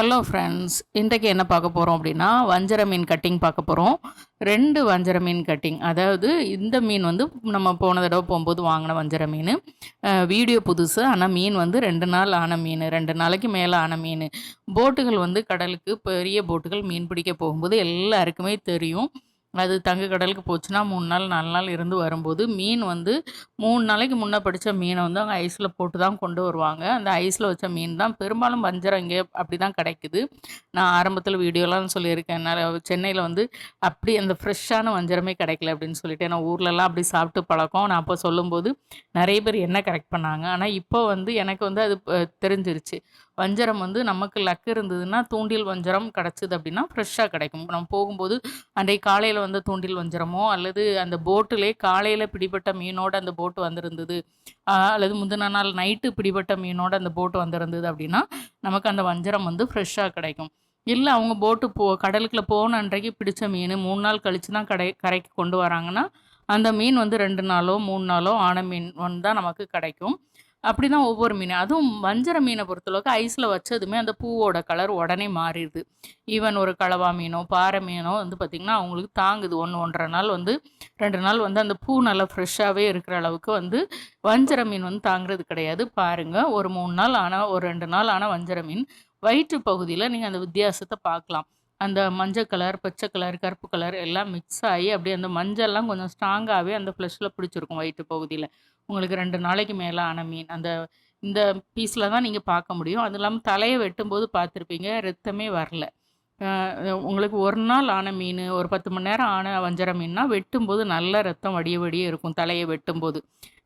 Hello friends இன்றைக்கு என்ன பார்க்க போகிறோம் அப்படின்னா வஞ்சர மீன் கட்டிங் பார்க்க போகிறோம் ரெண்டு வஞ்சர மீன் கட்டிங் அதாவது இந்த மீன் வந்து நம்ம போன தடவை போகும்போது வாங்கின வஞ்சர மீன். வீடியோ புதுசு. ஆனால் மீன் வந்து ரெண்டு நாள் ஆன மீன். ரெண்டு நாளைக்கு மேலே ஆன மீன். போட்டுகள் வந்து கடலுக்கு பெரிய போட்டுகள் மீன் பிடிக்க போகும்போது எல்லாருக்குமே தெரியும். அது தங்க கடலுக்கு போச்சுன்னா மூணு நாள் நாலு நாள் இருந்து வரும்போது மீன் வந்து மூணு நாளைக்கு முன்னே படித்த மீனை வந்து அவங்க ஐஸில் போட்டு தான் கொண்டு வருவாங்க. அந்த ஐஸில் வச்ச மீன் தான் பெரும்பாலும் வஞ்சரம் இங்கே அப்படி தான் கிடைக்குது. நான் ஆரம்பத்தில் வீடியோலாம் சொல்லியிருக்கேன். என்னால் சென்னையில் வந்து அப்படி அந்த ஃப்ரெஷ்ஷான வஞ்சரமே கிடைக்கல அப்படின்னு சொல்லிட்டு. ஏன்னா ஊர்லலாம் அப்படி சாப்பிட்டு பழக்கம். நான் அப்போ சொல்லும்போது நிறைய பேர் என்ன கரெக்ட் பண்ணாங்க. ஆனால் இப்போ வந்து எனக்கு வந்து அது தெரிஞ்சிருச்சு. வஞ்சரம் வந்து நமக்கு லக்கு இருந்ததுன்னா தூண்டில் வஞ்சரம் கிடச்சிது அப்படின்னா ஃப்ரெஷ்ஷாக கிடைக்கும். நம்ம போகும்போது அன்றைக்கு காலையில் வந்த தூண்டில் வஞ்சரமோ அல்லது அந்த போட்டிலே காலையில் பிடிபட்ட மீனோட அந்த போட்டு வந்திருந்தது. அல்லது முந்தின நாள் நைட்டு பிடிபட்ட மீனோட அந்த போட்டு வந்திருந்தது அப்படின்னா நமக்கு அந்த வஞ்சரம் வந்து ஃப்ரெஷ்ஷாக கிடைக்கும். இல்லை அவங்க போட்டு போ கடலுக்குள்ளே போன அன்றைக்கு பிடிச்ச மீன் மூணு நாள் கழித்து தான் கடை கரைக்கு கொண்டு வராங்கன்னா அந்த மீன் வந்து ரெண்டு நாளோ மூணு நாளோ ஆன மீன் வந்து தான் நமக்கு கிடைக்கும். அப்படி தான் ஒவ்வொரு மீன். அதுவும் வஞ்சர மீனை பொறுத்தளவுக்கு ஐஸில் வச்சதுமே அந்த பூவோட கலர் உடனே மாறிடுது. ஈவன் ஒரு கலவா மீனோ பாறை மீனோ வந்து பார்த்திங்கன்னா அவங்களுக்கு தாங்குது. ஒன்று ஒன்றரை நாள் வந்து ரெண்டு நாள் வந்து அந்த பூ நல்லா ஃப்ரெஷ்ஷாகவே இருக்கிற அளவுக்கு வந்து வஞ்சர மீன் வந்து தாங்குறது கிடையாது. பாருங்கள் ஒரு மூணு நாள் ஆனால் ஒரு ரெண்டு நாள் ஆனால் வஞ்சர மீன். வயிற்று பகுதியில் நீங்கள் அந்த வித்தியாசத்தை பார்க்கலாம். அந்த மஞ்சள் கலர் பச்சை கலர் கருப்பு கலர் எல்லாம் மிக்ஸ் ஆகி அப்படியே அந்த மஞ்சள்லாம் கொஞ்சம் ஸ்ட்ராங்காகவே அந்த ஃப்ளஷில் பிடிச்சிருக்கும் வயிற்று பகுதியில். உங்களுக்கு ரெண்டு நாளைக்கு மேலே ஆன மீன். அந்த இந்த பீஸில் தான் நீங்கள் பார்க்க முடியும். அது இல்லாமல் தலையை வெட்டும்போது பார்த்துருப்பீங்க ரத்தமே வரல. உங்களுக்கு ஒரு நாள் ஆன மீன் ஒரு பத்து மணி நேரம் ஆன வஞ்சர மீன்னா வெட்டும்போது நல்ல ரத்தம் வடிய வடிய இருக்கும் தலையை வெட்டும்போது.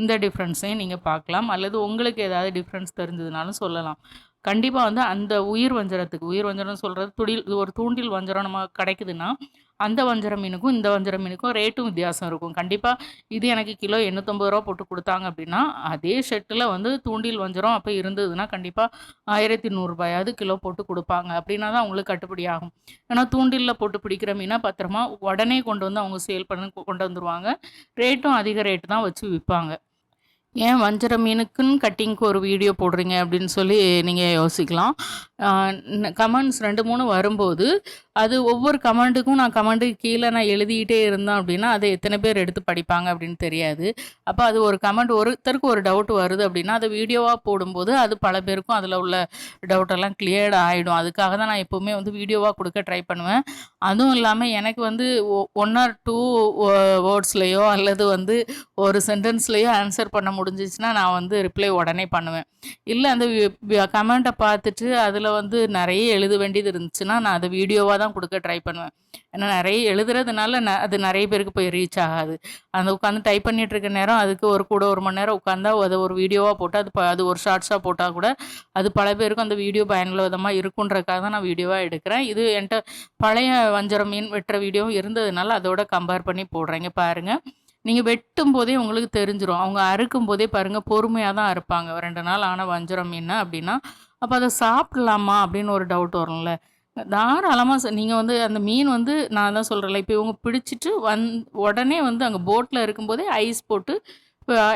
இந்த டிஃப்ரென்ஸையும் நீங்கள் பார்க்கலாம். அல்லது உங்களுக்கு ஏதாவது டிஃப்ரென்ஸ் தெரிஞ்சதுனாலும் சொல்லலாம். கண்டிப்பாக வந்து அந்த உயிர் வஞ்சரத்துக்கு உயிர் வஞ்சரம் சொல்கிறது துடில் ஒரு தூண்டில் வஞ்சரம் நம்ம கிடைக்குதுன்னா அந்த வஞ்சர மீனுக்கும் இந்த வஞ்சர மீனுக்கும் ரேட்டும் வித்தியாசம் இருக்கும். கண்டிப்பாக இது எனக்கு கிலோ எண்ணூற்றம்பது ரூபா போட்டு கொடுத்தாங்க அப்படின்னா அதே ஷெட்டில் வந்து தூண்டில் வஞ்சரம் அப்போ இருந்ததுன்னா கண்டிப்பாக ஆயிரத்தி நூறுரூபாயாவது கிலோ போட்டு கொடுப்பாங்க. அப்படின்னா தான் அவங்களுக்கு கட்டுப்படி ஆகும். ஏன்னா தூண்டிலில் போட்டு பிடிக்கிற மீனை பத்திரமா உடனே கொண்டு வந்து அவங்க சேல் பண்ணி கொண்டு வந்துருவாங்க. ரேட்டும் அதிக ரேட்டு தான் வச்சு விற்பாங்க. ஏன் வஞ்சர மீனுக்குன்னு கட்டிங்க்கு ஒரு வீடியோ போடுறீங்க அப்படின்னு சொல்லி நீங்கள் யோசிக்கலாம். கமெண்ட்ஸ் ரெண்டு மூணு வரும்போது அது ஒவ்வொரு கமெண்ட்டுக்கும் நான் கமெண்ட்டுக்கு கீழே நான் எழுதிக்கிட்டே இருந்தேன் அப்படின்னா அதை எத்தனை பேர் எடுத்து படிப்பாங்க அப்படின்னு தெரியாது. அப்போ அது ஒரு கமெண்ட் ஒருத்தருக்கு ஒரு டவுட் வருது அப்படின்னா அதை வீடியோவாக போடும்போது அது பல பேருக்கும் அதில் உள்ள டவுட்டெல்லாம் கிளியர்ட் ஆகிடும் அதுக்காக தான் நான் எப்போவுமே வந்து வீடியோவாக கொடுக்க ட்ரை பண்ணுவேன். அதுவும் இல்லாமல் எனக்கு வந்து ஒன் ஆர் டூ வேர்ட்ஸ்லேயோ அல்லது வந்து ஒரு சென்டென்ஸ்லேயோ ஆன்சர் பண்ண முடிஞ்சிச்சுன்னா நான் வந்து ரிப்ளை உடனே பண்ணுவேன். இல்லை அந்த கமெண்ட்டை பார்த்துட்டு அதில் வந்து நிறைய எழுத வேண்டியது இருந்துச்சுன்னா நான் அதை வீடியோவாக தான் கொடுக்க ட்ரை பண்ணுவேன். ஏன்னா நிறைய எழுதுறதுனால ந அது நிறைய பேருக்கு போய் ரீச் ஆகாது. அந்த உட்காந்து டைப் பண்ணிட்டு இருக்க நேரம் அதுக்கு ஒரு கூட ஒரு மணி நேரம் உட்காந்தா அதை ஒரு வீடியோவாக போட்டு அது அது ஒரு ஷார்ட்ஸாக போட்டால் கூட அது பல பேருக்கும் அந்த வீடியோ பயனுள்ள விதமாக இருக்குன்றக்காக தான் நான் வீடியோவாக எடுக்கிறேன். இது என்கிட்ட பழைய வஞ்சரம் மீன் வெட்டுற வீடியோவும் இருந்ததுனால அதோட கம்பேர் பண்ணி போடுறேங்க பாருங்கள் நீங்கள் வெட்டும் போதே உங்களுக்கு தெரிஞ்சிடும் அவங்க அறுக்கும் போதே பாருங்கள் பொறுமையாக தான் அறுப்பாங்க. ரெண்டு நாள் ஆனால் வஞ்சரம் மீன் அப்படின்னா அப்போ அதை சாப்பிடலாமா? அப்படின்னு ஒரு டவுட் வரும்ல. தாராளமாக நீங்கள் வந்து அந்த மீன் வந்து நான் தான் சொல்கிறேன்ல இப்போ இவங்க பிடிச்சிட்டு வந் உடனே வந்து அங்கே போட்டில் இருக்கும்போதே ஐஸ் போட்டு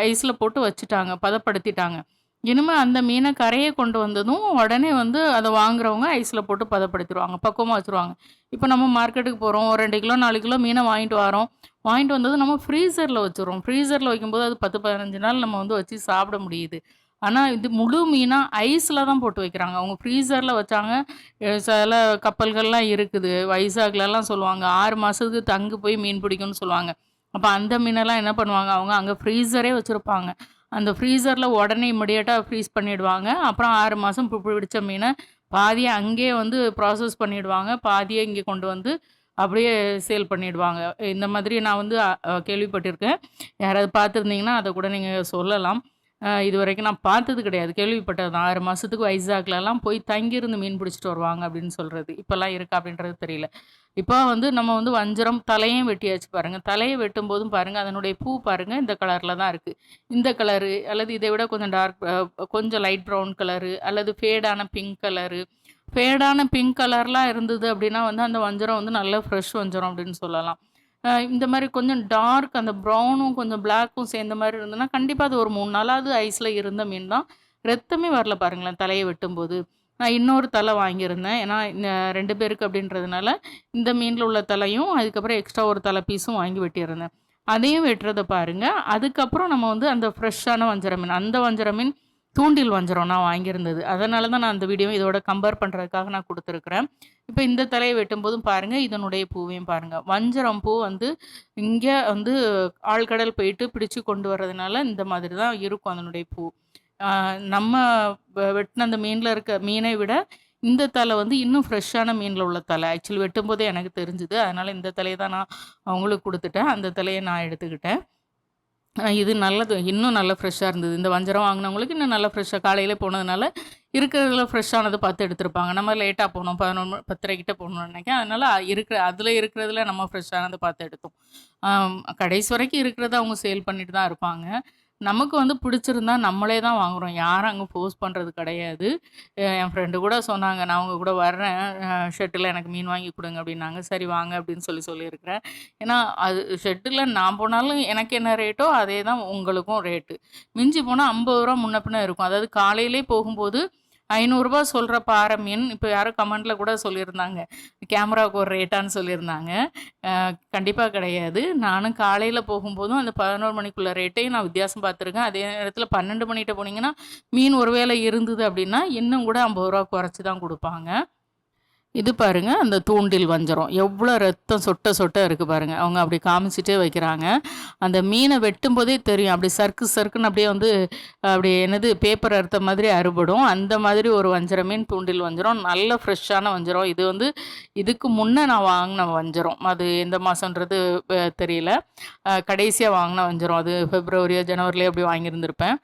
ஐஸில் போட்டு வச்சுட்டாங்க பதப்படுத்திட்டாங்க. இனிமேல் அந்த மீனை கரையை கொண்டு வந்ததும் உடனே வந்து அதை வாங்குறவங்க ஐஸில் போட்டு பதப்படுத்திடுவாங்க பக்குவமாக வச்சுருவாங்க. இப்போ நம்ம மார்க்கெட்டுக்கு போகிறோம் ஒரு ரெண்டு கிலோ நாலு கிலோ மீனை வாங்கிட்டு வரோம் வாங்கிட்டு வந்தது நம்ம ஃப்ரீசரில் வச்சுருவோம் ஃப்ரீசரில் வைக்கும்போது அது பத்து பதினஞ்சு நாள் நம்ம வந்து வச்சு சாப்பிட முடியுது. ஆனால் இது முழு மீனாக ஐஸில் தான் போட்டு வைக்கிறாங்க. அவங்க ஃப்ரீசரில் வச்சாங்க. சில கப்பல்கள்லாம் இருக்குது. வைசாக்லலாம் சொல்லுவாங்க. ஆறு மாதத்துக்கு தங்கு போய் மீன் பிடிக்கும்னு சொல்லுவாங்க. அப்போ அந்த மீனெல்லாம் என்ன பண்ணுவாங்க? அவங்க அங்கே ஃப்ரீசரே வச்சுருப்பாங்க. அந்த ஃப்ரீசரில் உடனே இமிடியேட்டாக ஃப்ரீஸ் பண்ணிவிடுவாங்க அப்புறம் ஆறு மாதம் பிடிச்ச மீனை பாதியை அங்கேயே வந்து ப்ராசஸ் பண்ணிவிடுவாங்க பாதியை இங்கே கொண்டு வந்து அப்படியே சேல் பண்ணிவிடுவாங்க இந்த மாதிரி நான் வந்து கேள்விப்பட்டிருக்கேன். யாராவது பார்த்துருந்தீங்கன்னா அதை கூட நீங்கள் சொல்லலாம். இது வரைக்கும் நான் பார்த்தது கிடையாது. கேள்விப்பட்டது தான். ஆறு மாதத்துக்கு வைசாக்லலாம் போய் தங்கியிருந்து மீன் பிடிச்சிட்டு வருவாங்க அப்படின்னு சொல்கிறது இப்போல்லாம் இருக்கா அப்படின்றது தெரியல. இப்போ வந்து நம்ம வந்து வஞ்சரம் தலையும் வெட்டியாச்சு பாருங்கள் தலையை வெட்டும் போதும் பாருங்கள் அதனுடைய பூ பாருங்கள் இந்த கலரில் தான் இருக்குது இந்த கலரு அல்லது இதை விட கொஞ்சம் டார்க் கொஞ்சம் லைட் ப்ரௌன் கலரு அல்லது ஃபேடான பிங்க் கலரு ஃபேடான பிங்க் கலர்லாம் இருந்தது அப்படின்னா வந்து அந்த வஞ்சரம் வந்து நல்ல ஃப்ரெஷ் வஞ்சரம் அப்படின்னு சொல்லலாம். இந்த மாதிரி கொஞ்சம் டார்க் அந்த ப்ரௌனும் கொஞ்சம் பிளாக்கும் சேர்ந்த மாதிரி இருந்ததுன்னா கண்டிப்பாக அது ஒரு மூணு நாளாவது ஐஸில் இருந்த மீன் தான். ரத்தமே வரல பாருங்களேன் தலையை வெட்டும்போது. நான் இன்னொரு தலை வாங்கியிருந்தேன். ஏன்னா இந்த ரெண்டு பேருக்கு அப்படின்றதுனால இந்த மீனில் உள்ள தலையும் அதுக்கப்புறம் எக்ஸ்ட்ரா ஒரு தலை பீஸும் வாங்கி வெட்டியிருந்தேன். அதையும் வெட்டுறதை பாருங்கள் அதுக்கப்புறம் நம்ம வந்து அந்த ஃப்ரெஷ்ஷான வஞ்சர மீன் அந்த வஞ்சர மீன் தூண்டில் வஞ்சரம் நான் வாங்கியிருந்தது. அதனால தான் நான் அந்த வீடியோ இதோட கம்பேர் பண்ணுறதுக்காக நான் கொடுத்துருக்குறேன். இப்போ இந்த தலையை வெட்டும்போதும் பாருங்கள் இதனுடைய பூவையும் பாருங்கள் வஞ்சரம் பூ வந்து இங்கே வந்து ஆழ்கடல் போயிட்டு பிடிச்சு கொண்டு வர்றதுனால இந்த மாதிரி தான் இருக்கும் அதனுடைய பூ. நம்ம வெட்டின அந்த மீனில் இருக்க மீனை விட இந்த தலை வந்து இன்னும் ஃப்ரெஷ்ஷான மீனில் உள்ள தலை. ஆக்சுவலி வெட்டும்போதே எனக்கு தெரிஞ்சுது. அதனால் இந்த தலையை தான் நான் அவங்களுக்கு கொடுத்துட்டேன். அந்த தலையை நான் எடுத்துக்கிட்டேன். இது நல்லது இன்னும் நல்லா ஃப்ரெஷ்ஷாக இருந்தது. இந்த வஞ்சரம் வாங்கினவங்களுக்கு இன்னும் நல்லா ஃப்ரெஷ்ஷாக காலையில் போனதுனால இருக்கிறதுல ஃப்ரெஷ்ஷானதை பார்த்து எடுத்திருப்பாங்க. நம்ம லேட்டாக போனோம் பதினொன்று பத்தரை கிட்டே போகணும்னு நினைக்கிறேன். அதனால் இருக்கிற அதில் இருக்கிறதுல நம்ம ஃப்ரெஷ்ஷானதை பார்த்து எடுத்தோம். கடைசி வரைக்கும் இருக்கிறத அவங்க சேல் பண்ணிட்டு தான் இருப்பாங்க. நமக்கு வந்து பிடிச்சிருந்தா நம்மளே தான் வாங்குகிறோம் யாரும் அங்கே ஃபோர்ஸ் பண்ணுறது கிடையாது. என் ஃப்ரெண்டு கூட சொன்னாங்க நான் அவங்க கூட வர்றேன். ஷெட்டில் எனக்கு மீன் வாங்கி கொடுங்க. அப்படின்னாங்க. சரி வாங்க. அப்படின்னு சொல்லி சொல்லியிருக்கிறேன். ஏன்னா அது ஷெட்டில் நான் போனாலும் எனக்கு என்ன ரேட்டோ அதே தான் உங்களுக்கும் ரேட்டு மிஞ்சி போனால் ஐம்பது ரூபா முன்ன பின்ன இருக்கும். அதாவது காலையிலே போகும்போது ஐநூறுரூபா சொல்கிற பாறை மீன் இப்போ யாரும் கமெண்ட்டில் கூட சொல்லியிருந்தாங்க. கேமராவுக்கு ஒரு ரேட்டான்னு சொல்லியிருந்தாங்க. கண்டிப்பாக கிடையாது. நானும் காலையில் போகும்போதும் அந்த பதினோரு மணிக்குள்ள ரேட்டையும் நான் வித்தியாசம் பார்த்துருக்கேன். அதே நேரத்தில் பன்னெண்டு மணிகிட்ட போனீங்கன்னா மீன் ஒருவேளை இருந்தது அப்படின்னா இன்னும் கூட ஐம்பது ரூபா குறைச்சி தான் கொடுப்பாங்க. இது பாருங்க அந்த தூண்டில் வஞ்சிரம். எவ்வளோ ரத்தம் சொட்ட சொட்ட இருக்குது பாருங்க. அவங்க அப்படி காமிச்சிட்டே வைக்கிறாங்க. அந்த மீனை வெட்டும் போதே தெரியும். அப்படி சர்க்கு சர்க்குன்னு அப்படியே வந்து அப்படி என்னது பேப்பர் அறுத்த மாதிரி அறுபடும். அந்த மாதிரி ஒரு வஞ்சர மீன் தூண்டில் வஞ்சிரம். நல்ல ஃப்ரெஷ்ஷான வஞ்சரம். இது வந்து இதுக்கு முன்னே நான் வாங்கின வஞ்சிரம். அது எந்த மாதன்றது தெரியல. கடைசியாக வாங்கின வஞ்சரம். அது பிப்ரவரியோ ஜனவரிலையோ அப்படி வாங்கியிருந்திருப்பேன்.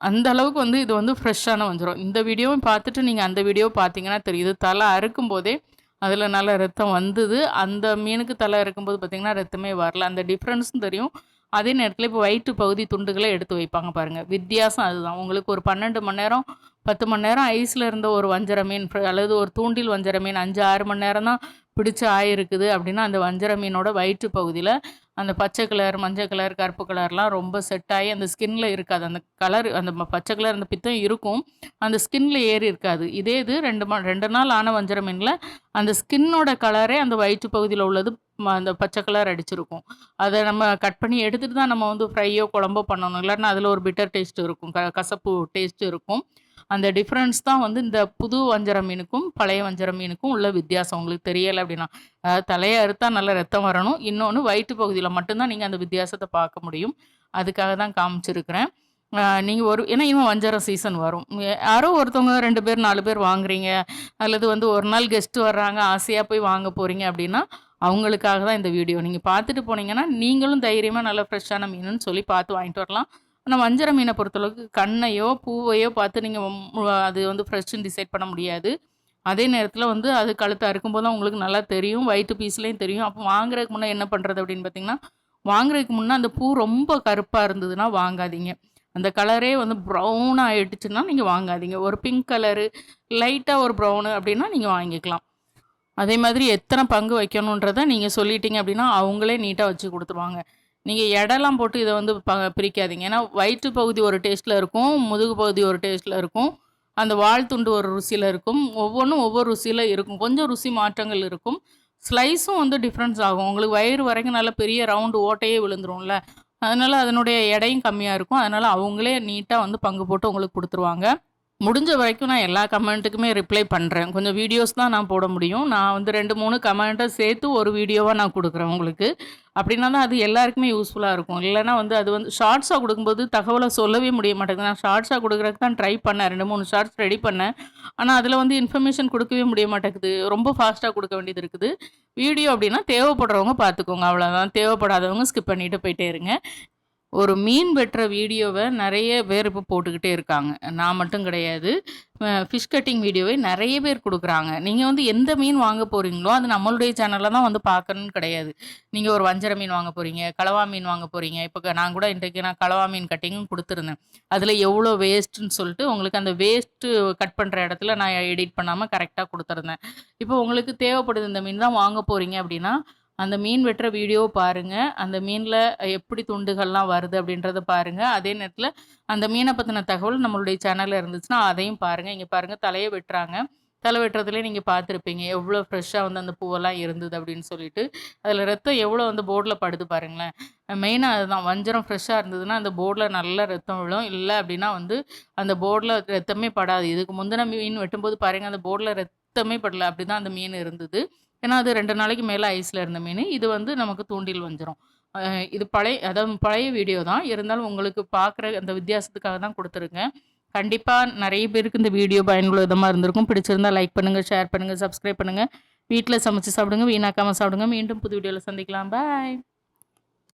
அந்த அளவுக்கு வந்து இது வந்து ஃப்ரெஷ்ஷான வஞ்சிரம். இந்த வீடியோவும் பார்த்துட்டு நீங்கள் அந்த வீடியோ பார்த்தீங்கன்னா தெரியுது தலை அறுக்கும் போதே அதில் நல்ல ரத்தம் வந்தது. அந்த மீனுக்கு தலை இருக்கும்போது பார்த்திங்கன்னா ரத்தமே வரல. அந்த டிஃப்ரென்ஸும் தெரியும். அதே நேரத்தில் இப்போ வயிற்று பகுதி துண்டுகளை எடுத்து வைப்பாங்க பாருங்கள் வித்தியாசம் அதுதான். உங்களுக்கு ஒரு பன்னெண்டு மணி நேரம் பத்து மணி நேரம் ஐஸில் இருந்த ஒரு வஞ்சர மீன் அல்லது ஒரு தூண்டில் வஞ்சர மீன் அஞ்சு ஆறு மணி நேரம் தான் பிடிச்சி ஆயிருக்குது அப்படின்னா அந்த வஞ்சர மீனோட வயிற்று பகுதியில் அந்த பச்சை கலர் மஞ்சள் கலர் கருப்பு கலர்லாம் ரொம்ப செட் ஆகி அந்த ஸ்கின்ல இருக்காது. அந்த கலர் அந்த ம- பச்சை கலர் அந்த பித்தம் இருக்கும். அந்த ஸ்கின்ல ஏறி இருக்காது. இதே இது ரெண்டு மா ரெண்டு நாள் ஆன வஞ்சர மீனில் அந்த ஸ்கின்னோட கலரே அந்த வயிற்று பகுதியில் உள்ளது ம- அந்த பச்சை கலர் அடிச்சிருக்கும். அதை நம்ம கட் பண்ணி எடுத்துகிட்டு தான் நம்ம வந்து ஃப்ரையோ குழம்போ பண்ணணும். இல்லைன்னா அதில் ஒரு பிட்டர் டேஸ்ட் இருக்கும். க கசப்பு டேஸ்ட் இருக்கும். அந்த டிஃப்ரென்ஸ் தான் வந்து இந்த புது வஞ்சர மீனுக்கும் பழைய வஞ்சர மீனுக்கும் உள்ள வித்தியாசம். உங்களுக்கு தெரியலை அப்படின்னா தலையை அறுத்தா நல்ல ரத்தம் வரணும். இன்னொன்று வயிற்று பகுதியில் மட்டும்தான் நீங்கள் அந்த வித்தியாசத்தை பார்க்க முடியும். அதுக்காக தான் காமிச்சிருக்கிறேன். நீங்கள் ஒரு ஏன்னா இன்னும் வஞ்சரம் சீசன் வரும். யாரோ ஒருத்தவங்க ரெண்டு பேர் நாலு பேர் வாங்குறீங்க. அல்லது வந்து ஒரு நாள் கெஸ்ட்டு வர்றாங்க ஆசையாக போய் வாங்க போகிறீங்க அப்படின்னா அவங்களுக்காக தான் இந்த வீடியோ நீங்கள் பார்த்துட்டு போனீங்கன்னா நீங்களும் தைரியமாக நல்ல ஃப்ரெஷ்ஷான மீனுன்னு சொல்லி பார்த்து வாங்கிட்டு வரலாம். ஆனால் வஞ்சர மீனை பொறுத்தளவுக்கு கண்ணையோ பூவையோ பார்த்து நீங்கள் அது வந்து ஃப்ரெஷ்ஷுன்னு டிசைட் பண்ண முடியாது. அதே நேரத்தில் வந்து அது கழுத்தை அறுக்கும்போது தான் உங்களுக்கு நல்லா தெரியும் வயிற்று பீஸ்லேயும் தெரியும். அப்போ வாங்குறதுக்கு முன்னே என்ன பண்ணுறது அப்படின்னு பார்த்தீங்கன்னா வாங்குறதுக்கு முன்னே அந்த பூ ரொம்ப கருப்பாக இருந்ததுன்னா வாங்காதீங்க. அந்த கலரே வந்து ப்ரௌன் ஆகிடுச்சுன்னா நீங்கள் வாங்காதீங்க. ஒரு பிங்க் கலரு லைட்டாக ஒரு ப்ரௌனு அப்படின்னா நீங்கள் வாங்கிக்கலாம். அதே மாதிரி எத்தனை பங்கு வைக்கணுன்றதை நீங்கள் சொல்லிட்டீங்க அப்படின்னா அவங்களே நீட்டாக வச்சு கொடுத்துருவாங்க. நீங்கள் இடம்லாம் போட்டு இதை வந்து ப பிரிக்காதீங்க. ஏன்னா வயிற்று பகுதி ஒரு டேஸ்ட்டில் இருக்கும் முதுகு பகுதி ஒரு டேஸ்ட்டில் இருக்கும் அந்த வால் துண்டு ஒரு ருசியில் இருக்கும் ஒவ்வொன்றும் ஒவ்வொரு ருசியில் இருக்கும் கொஞ்சம் ருசி மாற்றங்கள் இருக்கும். ஸ்லைஸும் வந்து டிஃப்ரென்ஸ் ஆகும். உங்களுக்கு வயிறு வரைக்கும் நல்ல பெரிய ரவுண்டு ஓட்டையே விழுந்துரும்ல. அதனால் அதனுடைய எடையும் கம்மியாக இருக்கும். அதனால் அவங்களே நீட்டாக வந்து பங்கு போட்டு உங்களுக்கு கொடுத்துருவாங்க. முடிஞ்ச வரைக்கும் நான் எல்லா கமெண்ட்டுக்குமே ரிப்ளை பண்ணுறேன் கொஞ்சம் வீடியோஸ் தான் நான் போட முடியும். நான் வந்து ரெண்டு மூணு கமெண்ட்டை சேர்த்து ஒரு வீடியோவாக நான் கொடுக்குறேன் உங்களுக்கு. அப்படின்னா தான் அது எல்லாருக்குமே யூஸ்ஃபுல்லாக இருக்கும். இல்லைன்னா வந்து அது வந்து ஷார்ட்ஸாக கொடுக்கும்போது தகவலை சொல்லவே முடிய மாட்டேங்குது. நான் ஷார்ட்ஸாக கொடுக்குறதுக்கு தான் ட்ரை பண்ணேன். ரெண்டு மூணு ஷார்ட்ஸ் ரெடி பண்ணேன். ஆனால் அதில் வந்து இன்ஃபர்மேஷன் கொடுக்கவே முடிய மாட்டேங்குது. ரொம்ப ஃபாஸ்ட்டாக கொடுக்க வேண்டியது இருக்குது. வீடியோ அப்படின்னா தேவைப்படுறவங்க பார்த்துக்கோங்க. அவ்வளோதான் தேவைப்படாதவங்க ஸ்கிப் பண்ணிட்டு போயிட்டே இருங்க. ஒரு மீன் வெட்டுற வீடியோவை நிறைய பேர் இப்போ போட்டுக்கிட்டே இருக்காங்க. நான் மட்டும் கிடையாது. ஃபிஷ் கட்டிங் வீடியோவை நிறைய பேர் கொடுக்குறாங்க. நீங்கள் வந்து எந்த மீன் வாங்க போகிறீங்களோ அது நம்மளுடைய சேனலில் தான் வந்து பார்க்கணும்னு கிடையாது. நீங்கள் ஒரு வஞ்சர மீன் வாங்க போகிறீங்க கலவா மீன் வாங்க போகிறீங்க இப்போ நான் கூட இன்றைக்கு நான் கலவா மீன் கட்டிங்கும் கொடுத்துருந்தேன். அதில் எவ்வளோ வேஸ்ட்டுன்னு சொல்லிட்டு உங்களுக்கு அந்த வேஸ்ட்டு கட் பண்ணுற இடத்துல நான் எடிட் பண்ணாமல் கரெக்டாக கொடுத்துருந்தேன். இப்போ உங்களுக்கு தேவைப்படுது இந்த மீன் தான் வாங்க போகிறீங்க அப்படின்னா அந்த மீன் வெட்டுற வீடியோ பாருங்கள் அந்த மீனில் எப்படி துண்டுகள்லாம் வருது அப்படின்றத பாருங்கள் அதே நேரத்தில் அந்த மீனை பற்றின தகவல் நம்மளுடைய சேனலில் இருந்துச்சுன்னா அதையும் பாருங்கள் இங்கே பாருங்கள் தலையை வெட்டுறாங்க. தலை வெட்டுறதுலேயே நீங்கள் பார்த்துருப்பீங்க. எவ்வளோ ஃப்ரெஷ்ஷாக வந்து அந்த பூவெல்லாம் இருந்தது அப்படின்னு சொல்லிட்டு. அதில் ரத்தம் எவ்வளோ வந்து போர்டில் படுது பாருங்களேன். மெயினாக அதுதான். வஞ்சரம் ஃப்ரெஷ்ஷாக இருந்ததுன்னா அந்த போர்டில் நல்ல ரத்தம் விழும். இல்லை அப்படின்னா வந்து அந்த போர்டில் ரத்தமே படாது. இதுக்கு முந்தின மீன் வெட்டும்போது பாருங்கள் அந்த போர்டில் ரத்தமே படல. அப்படி தான் அந்த மீன் இருந்தது. ஏன்னா அது ரெண்டு நாளைக்கு மேலே ஐஸில் இருந்த மீன். இது வந்து நமக்கு தூண்டில் வந்துடும் இது பழைய அதாவது பழைய வீடியோ தான். இருந்தாலும் உங்களுக்கு பார்க்குற அந்த வித்தியாசத்துக்காக தான் கொடுத்துருக்கேன். கண்டிப்பாக நிறைய பேருக்கு இந்த வீடியோ பயனுள்ள விதமாக இருந்திருக்கும். பிடிச்சிருந்தா லைக் பண்ணுங்கள் ஷேர் பண்ணுங்கள் சப்ஸ்கிரைப் பண்ணுங்கள் வீட்டில் சமைச்சு சாப்பிடுங்க வீணாக்காமல் சாப்பிடுங்க. மீண்டும் புது வீடியோவில் சந்திக்கலாம். பாய்